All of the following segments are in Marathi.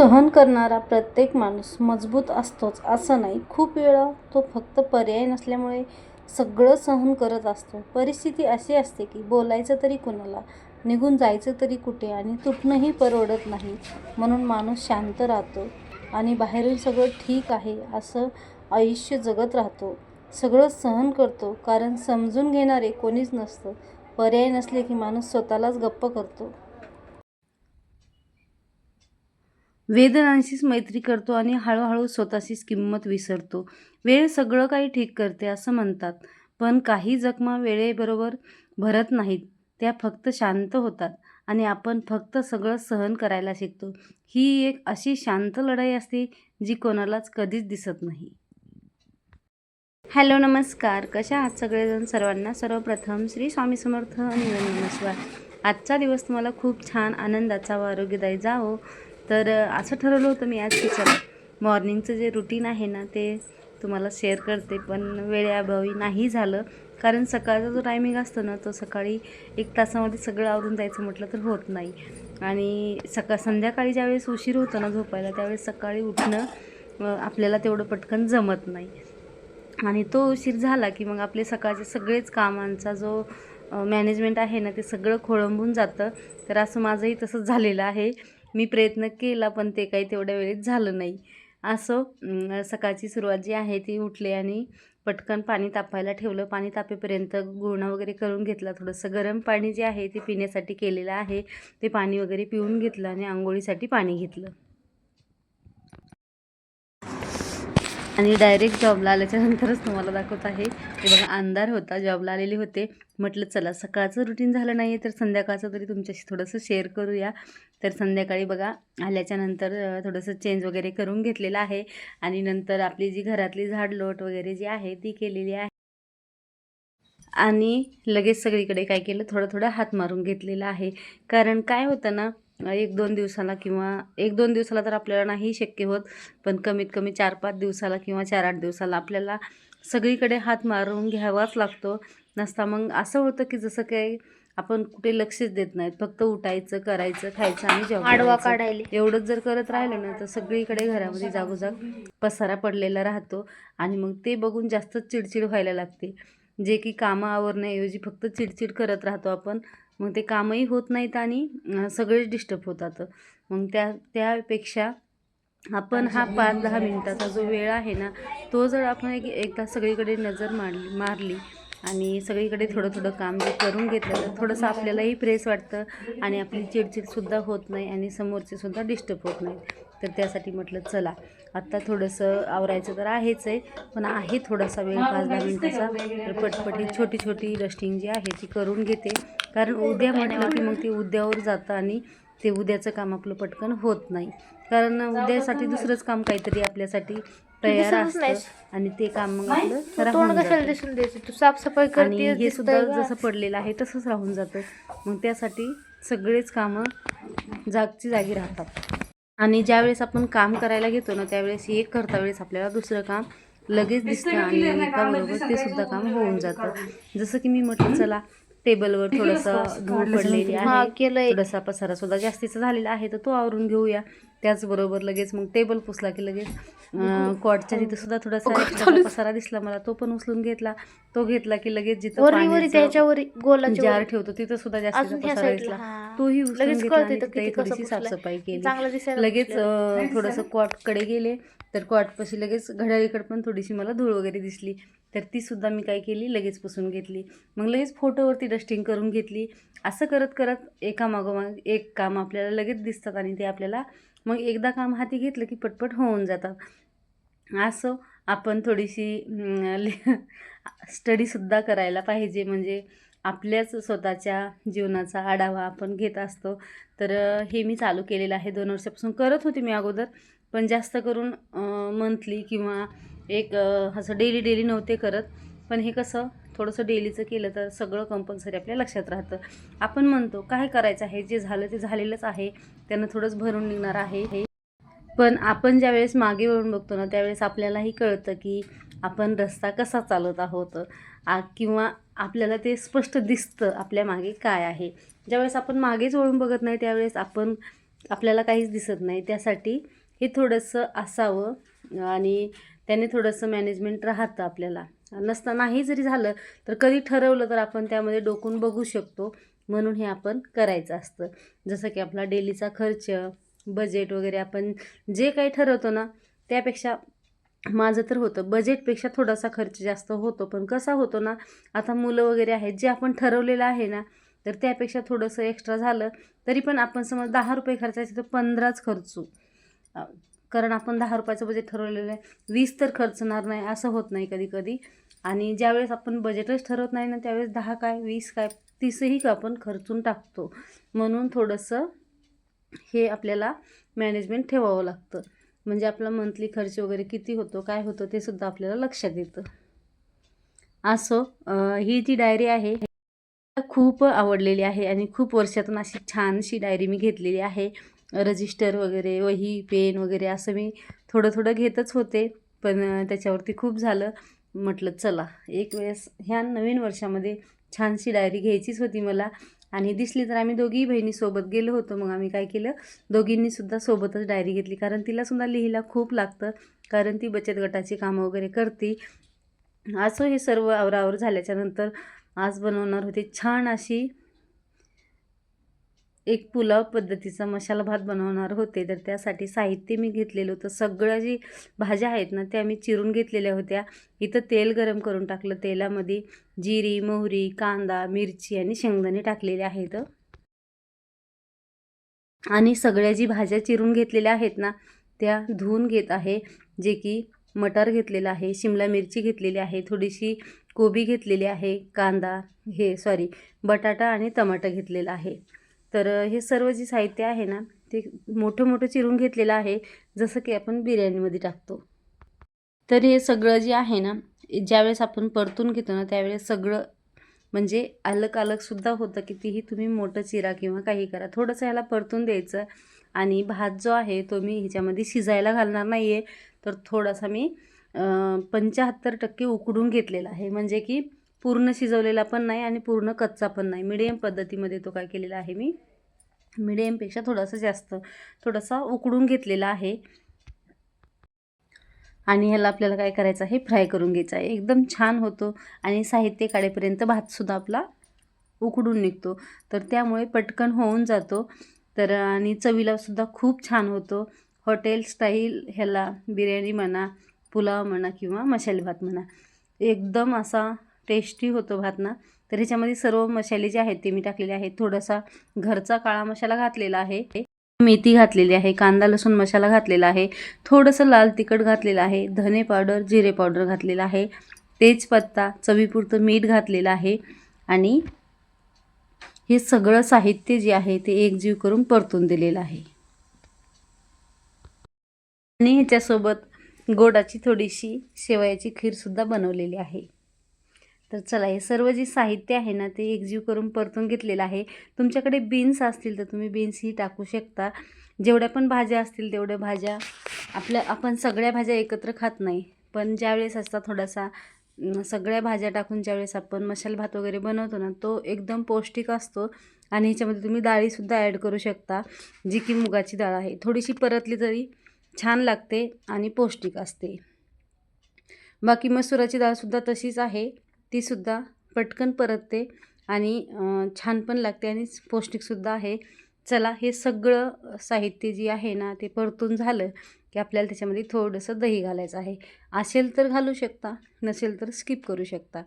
सहन करणारा प्रत्येक माणूस मजबूत असतोच असं नाही. खूप वेळा तो फक्त पर्याय नसल्यामुळे सगळं सहन करत असतो. परिस्थिती अशी असते की बोलायचं तरी कुणाला निघून जायचं तरी कुठे आणि तुटणंही परवडत नाही. म्हणून माणूस शांत राहतो आणि बाहेरून सगळं ठीक आहे असं आयुष्य जगत राहतो. सगळं सहन करतो कारण समजून घेणारे कोणीच नसतं. पर्याय नसले की माणूस स्वतःलाच गप्प करतो. वेदनांशीच मैत्री करतो आणि हळूहळू स्वतःचीच किंमत विसरतो. वेळ सगळं काही ठीक करते असं म्हणतात पण काही जखमा वेळेबरोबर भरत नाहीत. त्या फक्त शांत होतात आणि आपण फक्त सगळं सहन करायला शिकतो. ही एक अशी शांत लढाई असते जी कोणालाच कधीच दिसत नाही. हॅलो नमस्कार. कशा आहात सगळेजण? सर्वांना सर्वप्रथम श्री स्वामी समर्थ आणि नमस्कार. आजचा दिवस तुम्हाला खूप छान आनंदाचा व आरोग्यदायी जावो. तर असं ठरवलं होतं मी आज की चला मॉर्निंगचं जे रुटीन आहे ना ते तुम्हाला शेअर करते. पण वेळेअभावी नाही झालं. कारण सकाळचा जो टायमिंग असतो ना तो सकाळी एक तासामध्ये सगळं आवरून जायचं म्हटलं तर होत नाही. आणि सकाळ संध्याकाळी ज्यावेळेस उशीर होतो ना झोपायला त्यावेळेस सकाळी उठणं आपल्याला तेवढं पटकन जमत नाही. आणि तो उशीर झाला की मग आपले सकाळचे सगळेच कामांचा जो मॅनेजमेंट आहे ना ते सगळं खोळंबून जातं. तर असं माझंही तसंच झालेलं आहे. मी प्रयत्न केला पण ते काही तेवढ्या वेळेत झालं नाही. असं सकाळची सुरुवात जी आहे ती उठले आणि पटकन पाणी तापायला ठेवलं. पाणी तापेपर्यंत गुळणा वगैरे करून घेतला. थोडंसं गरम पाणी जे आहे ते पिण्यासाठी केलेलं आहे. ते पाणी वगैरे पिऊन घेतलं आणि आंघोळीसाठी पाणी घेतलं. आणि डायरेक्ट जॉबला आल्याच्यानंतरच तुम्हाला दाखवत आहे. ते बघा अंधार होता जॉबला आलेले होते. म्हटलं चला सकाळचं रुटीन झालं नाही तर संध्याकाळचं तरी तुमच्याशी थोडंसं शेअर करूया. तर संध्याकाळी बघा आल्याच्यानंतर थोडंसं चेंज वगैरे करून घेतलेलं आहे. आणि नंतर आपली जी घरातली झाडलोट वगैरे जी आहे ती केलेली आहे. आणि लगेच सगळीकडे काय केलं थोडं थोडं हात मारून घेतलेला आहे. कारण काय होतं ना एक दोन दिवसाला किंवा एक दोन दिवसाला तर आपल्याला नाही शक्य होत पण कमीत कमी चार पाच दिवसाला किंवा चार आठ दिवसाला आपल्याला सगळीकडे हात मारून घ्यावाच लागतो. नसता मग असं होतं की जसं काही आपण कुठे लक्षच देत नाहीत फक्त उठायचं करायचं खायचं आणि जेवण आडवा. काढायले. एवढंच जर करत राहिलं ना तर सगळीकडे घरामध्ये जागोजाग पसारा पडलेला राहतो आणि मग ते बघून जास्त चिडचिड व्हायला लागते. जे की कामं आवरण्याऐवजी फक्त चिडचिड करत राहतो आपण मग ते कामही होत नाहीत आणि सगळेच डिस्टर्ब होतात. मग त्या त्यापेक्षा आपण हा पाच दहा मिनिटाचा जो वेळ आहे ना तो जर आपण एक एकदा सगळीकडे नजर मारली मारली आणि सगळीकडे थोडं थोडं काम जर करून घेतलं तर थोडंसं आपल्यालाही फ्रेश वाटतं आणि आपली चिडचिडसुद्धा होत नाही आणि समोरचेसुद्धा डिस्टर्ब होत नाही. तर त्यासाठी म्हटलं चला आत्ता थोडंसं आवरायचं तर आहेच आहे पण आहे थोडासा वेळ पाच दहा मिनिटाचा. तर पटपट ही छोटी छोटी डस्टिंग जी आहे ती करून घेते. कारण उद्या म्हटलं की मग ते उद्यावर जातं आणि ते उद्याचं काम आपलं पटकन होत नाही. कारण उद्यासाठी दुसरंच काम काहीतरी आपल्यासाठी तयार. असतं आणि ते काम मग आपलं राहून. दिसून द्यायचं तू साफसफाई आणि करते हे सुद्धा जसं पडलेलं आहे तसंच राहून जातं. मग त्यासाठी सगळेच कामं जागची जागी राहतात. आणि ज्यावेळेस आपण काम करायला घेतो ना त्यावेळेस एक करता वेळेस आपल्याला दुसरं काम लगेच दिसतं आणि एकाबरोबर ते सुद्धा काम होऊन जातं. जसं की मी म्हटलं चला टेबलवर थोडंसं धूळ पडलेली आहे. थोडासा पसारा सुद्धा जास्तीचा झालेला आहे तर तो आवरून घेऊया. त्याचबरोबर लगेच मग टेबल पुसला की लगेच कॉटच्या तिथं सुद्धा थोडासा extra पसारा दिसला मला. तो पण उचलून घेतला. तो घेतला की लगेच जिथं जार. ठेवतो तिथं सुद्धा जास्त पसारा दिसला. तोही उचलून घेतला थोडीशी. साफसफाई केली. लगेच थोडंसं कॉटकडे गेले तर कॉटपाशी लगेच घड्याळीकडे पण थोडीशी मला धूळ वगैरे दिसली. तर तीसुद्धा मी काय केली लगेच पुसून घेतली. मग लगेच फोटोवरती डस्टिंग करून घेतली. असं करत करत एकामागोमाग एक काम आपल्याला लगेच दिसतात आणि ते आपल्याला मग एकदा काम हाती घेतलं की पटपट होऊन जातात. असं आपण थोडीशी स्टडीसुद्धा करायला पाहिजे. म्हणजे आपल्याच स्वतःच्या जीवनाचा आढावा आपण घेत असतो. तर हे मी चालू केलेलं आहे. दोन वर्षापासून करत होते मी अगोदर. पण जास्त करून मंथली किंवा एक असं डेली डेली नव्हते करत. पण हे कसं थोडंसं डेलीचं केलं तर सगळं कंपल्सरी आपल्या लक्षात राहतं. आपण म्हणतो काय करायचं आहे? जे झालं ते झालेलंच आहे. त्यांना थोडंच भरून निघणार आहे हे. पण आपण ज्यावेळेस मागे वळून बघतो ना त्यावेळेस आपल्यालाही कळतं की आपण रस्ता कसा चालत आहोत आ किंवा आपल्याला ते स्पष्ट दिसतं आपल्या मागे काय आहे. ज्यावेळेस आपण मागेच वळून बघत नाही त्यावेळेस आपण आपल्याला काहीच दिसत नाही. त्यासाठी हे थोडंसं असावं. आणि त्याने थोडंसं मॅनेजमेंट राहतं आपल्याला. नसता नाही जरी झालं तर कधी ठरवलं तर आपण त्यामध्ये डोकून बघू शकतो. म्हणून हे आपण करायचं असतं. जसं की आपला डेलीचा खर्च बजेट वगैरे आपण जे काही ठरवतो ना त्यापेक्षा माझं तर होतं. बजेटपेक्षा थोडासा खर्च जास्त होतो. पण कसा होतो ना आता मुलं वगैरे आहेत जे आपण ठरवलेलं आहे ना तर त्यापेक्षा थोडंसं एक्स्ट्रा झालं तरी पण आपण समज दहा रुपये खर्चायचे तर पंधराच खर्चू. कारण आपण दहा रुपयाचं बजेट ठरवलेलं आहे. वीस तर खर्चणार नाही असं होत नाही कधी कधी आणि ज्यावेळेस आपण बजेटच ठरवत नाही ना त्यावेळेस दहा काय वीस काय तीसही का आपण खर्चून टाकतो. म्हणून थोडंसं हे आपल्याला मॅनेजमेंट ठेवावं लागतं. म्हणजे आपला मंथली खर्च वगैरे किती होतो काय होतं ते सुद्धा आपल्याला लक्षात येतं. असो ही जी डायरी आहे मला खूप आवडलेली आहे. आणि खूप वर्षातून अशी छानशी डायरी मी घेतलेली आहे. रजिस्टर वगैरे वही पेन वगैरे असं मी थोडं थोडं घेतच होते. पण त्याच्यावरती खूप झालं. म्हटलं चला एक वेळेस ह्या नवीन वर्षामध्ये छानशी डायरी घ्यायचीच होती मला आणि दिसली तर आम्ही दोघीही बहिणी सोबत गेलो होतो. मग आम्ही काय केलं दोघींनीसुद्धा सोबतच डायरी घेतली. कारण तिला सुद्धा लिहायला खूप लागतं. कारण ती बचत गटाची कामं वगैरे करते. असं हे सर्व आवरावर झाल्याच्यानंतर आज बनवणार होते छान अशी एक पुलाव पद्धतीचा मसाला भात बनवणार होते. तर त्यासाठी साहित्य मी घेतलेलं होतं. सगळ्या जी भाज्या आहेत ना त्या मी चिरून घेतलेल्या होत्या. इथं तेल गरम करून टाकलं. तेलामध्ये जिरी मोहरी कांदा मिरची आणि शेंगदाणे टाकलेले आहेत. आणि सगळ्या जी भाज्या चिरून घेतलेल्या आहेत ना त्या धुवून घेत आहे. जे की मटार घेतलेला आहे शिमला मिरची घेतलेली आहे थोडीशी कोबी घेतलेली आहे कांदा हे सॉरी बटाटा आणि टमाटा घेतलेला आहे. तर हे सर्व जे साहित्य आहे ना ते मोठं मोठं चिरून घेतलेलं आहे जसं की आपण बिर्याणीमध्ये टाकतो. तर हे सगळं जे आहे ना ज्यावेळेस आपण परतून घेतो ना त्यावेळेस सगळं म्हणजे अलग अलगसुद्धा होतं कितीही तुम्ही मोठं चिरा किंवा काही करा. थोडंसं ह्याला परतून द्यायचं आणि भात जो आहे तो मी ह्याच्यामध्ये शिजायला घालणार नाही आहे तर थोडासा मी पंच्याहत्तर टक्के उकडून घेतलेला आहे. म्हणजे की पूर्ण शिजवलेला पण नाही आणि पूर्ण कच्चा पण नाही. मिडियम पद्धतीमध्ये तो काय केलेला आहे मी? मिडियमपेक्षा थोडासा जास्त थोडासा उकडून घेतलेला आहे. आणि ह्याला आपल्याला काय करायचं आहे? फ्राय करून घ्यायचं आहे. एकदम छान होतो आणि साहित्य काढेपर्यंत भातसुद्धा आपला उकडून निघतो. तर त्यामुळे पटकन होऊन जातो. तर आणि चवीलासुद्धा खूप छान होतो. हॉटेल स्टाईल ह्याला बिर्याणी म्हणा पुलाव म्हणा किंवा मसाले भात म्हणा. एकदम असा टेस्टी होतो भात ना तर ह्याच्यामध्ये सर्व मसाले जे आहेत ते मी टाकलेले आहेत. थोडासा घरचा काळा मसाला घातलेला आहे. मेथी घातलेली आहे कांदा लसूण मसाला घातलेला आहे. थोडंसं लाल तिखट घातलेलं आहे धने पावडर जिरे पावडर घातलेला आहे. तेजपत्ता चवीपुरतं मीठ घातलेलं आहे. आणि हे सगळं साहित्य जे आहे ते एकजीव करून परतून दिलेलं आहे. आणि ह्याच्यासोबत गोडाची थोडीशी शेवयाची खीरसुद्धा बनवलेली आहे. तर चला हे सर्व जे साहित्य आहे ना ते एकजीव करून परतून घेतलेलं आहे. तुमच्याकडे बीन्स असतील तर तुम्ही बीन्सही टाकू शकता. जेवढ्या पण भाज्या असतील तेवढ्या भाज्या आपल्या आपण सगळ्या भाज्या एकत्र खात नाही. पण ज्यावेळेस असता थोडासा सगळ्या भाज्या टाकून ज्यावेळेस आपण मसाला भात वगैरे बनवतो ना तो एकदम पौष्टिक असतो. आणि ह्याच्यामध्ये तुम्ही डाळीसुद्धा ॲड करू शकता जी की मुगाची डाळ आहे. थोडीशी परतली तरी छान लागते आणि पौष्टिक असते. बाकी मसुराची डाळसुद्धा तशीच आहे. तीसुद्धा पटकन परतते आणि छान पण लागते आणि पौष्टिकसुद्धा आहे. चला हे सगळं साहित्य जे आहे ना ते परतून झालं की आपल्याला त्याच्यामध्ये थोडंसं दही घालायचं आहे. असेल तर घालू शकता नसेल तर स्किप करू शकता.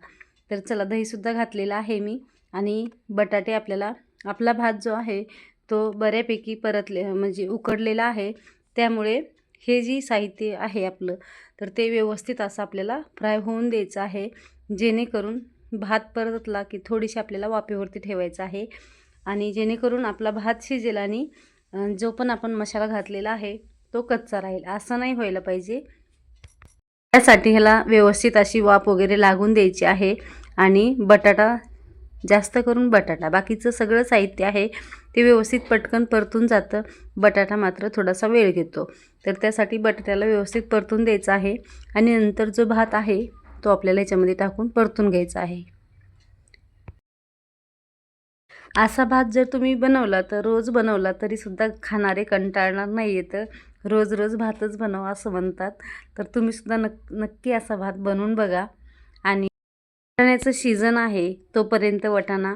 तर चला दहीसुद्धा घातलेलं आहे मी आणि बटाटे आपल्याला आपला भात जो आहे तो बऱ्यापैकी परतले म्हणजे उकडलेला आहे. त्यामुळे हे जी साहित्य आहे आपलं तर ते व्यवस्थित असं आपल्याला फ्राय होऊन द्यायचं आहे. जेणेकरून भात परतला की थोडीशी आपल्याला वाफेवरती ठेवायचं आहे. आणि जेणेकरून आपला भात शिजेल आणि जो पण आपण मसाला घातलेला आहे तो कच्चा राहील. असं नाही व्हायला पाहिजे. त्यासाठी ह्याला व्यवस्थित अशी वाफ वगैरे लागून द्यायची आहे. आणि बटाटा जास्त करून बटाटा. बाकीचं सगळं साहित्य आहे ते व्यवस्थित पटकन परतून जातं. बटाटा मात्र थोडासा वेळ घेतो. तर त्यासाठी बटाट्याला व्यवस्थित परतून द्यायचं आहे आणि नंतर जो भात आहे तो आपल्याला याच्यामध्ये टाकून परतून घ्यायचा आहे. असा भात जर तुम्ही बनवला तर रोज बनवला तरीसुद्धा खाणारे कंटाळणार नाही येतं रोज रोज भातच बनवा असं म्हणतात. तर तुम्हीसुद्धा नक् नक्की असा भात बनवून बघा आणि वाटाण्याचं सीझन आहे तोपर्यंत वटाणा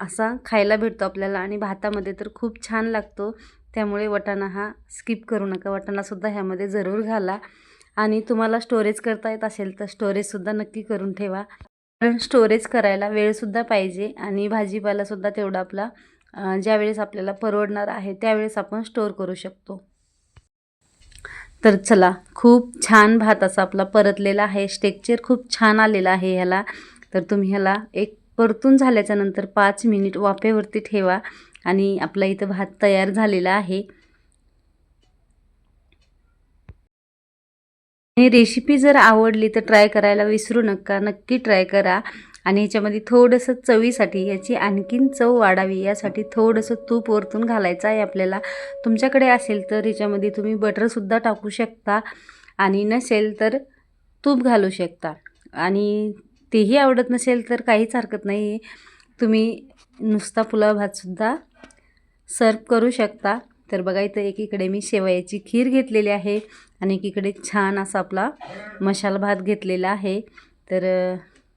असा खायला भेटतो आपल्याला आणि भातामध्ये तर खूप छान लागतो. त्यामुळे वटाणा हा स्किप करू नका. वटाणासुद्धा ह्यामध्ये जरूर घाला. आणि तुम्हाला स्टोरेज करता येत असेल तर स्टोरेजसुद्धा नक्की करून ठेवा. कारण स्टोरेज करायला वेळसुद्धा पाहिजे आणि भाजीपालासुद्धा तेवढा आपला ज्यावेळेस आपल्याला परवडणार आहे त्यावेळेस आपण स्टोअर करू शकतो. तर चला खूप छान भात असा आपला परतलेला आहे. स्टेक्चर खूप छान आलेला आहे ह्याला. तर तुम्ही ह्याला एक परतून झाल्याच्यानंतर पाच मिनिट वाफेवरती ठेवा आणि आपला इथं भात तयार झालेला आहे. ही रेसिपी जर आवडली तर ट्राय करायला विसरू नका. नक्की ट्राय करा. आणि ह्याच्यामध्ये थोडंसं चवीसाठी ह्याची आणखीन चव वाढावी यासाठी थोडंसं तूप वरतून घालायचं आहे आपल्याला. तुमच्याकडे असेल तर ह्याच्यामध्ये तुम्ही बटरसुद्धा टाकू शकता आणि नसेल तर तूप घालू शकता. आणि तेही आवडत नसेल तर काहीच हरकत नाही आहे तुम्ही नुसता पुलाव भातसुद्धा सर्व करू शकता. तर बघा इथं एकीकडे मी शेवयाची खीर घेतलेली आहे आणि एकीकडे छान असा आपला मसाला भात घेतलेला आहे. तर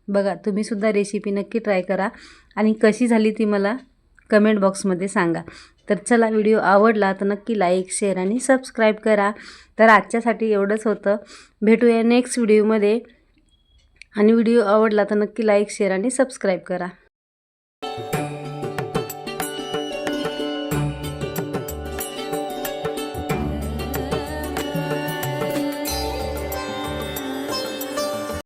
बघा तुम्हीसुद्धा रेसिपी नक्की ट्राय करा आणि कशी झाली ती मला कमेंट बॉक्समध्ये सांगा. तर चला व्हिडिओ आवडला तर नक्की लाईक शेअर आणि सबस्क्राईब करा. तर आजच्यासाठी एवढंच होतं. भेटूया नेक्स्ट व्हिडिओमध्ये आणि व्हिडिओ आवडला तर नक्की लाईक शेअर आणि सबस्क्राईब करा.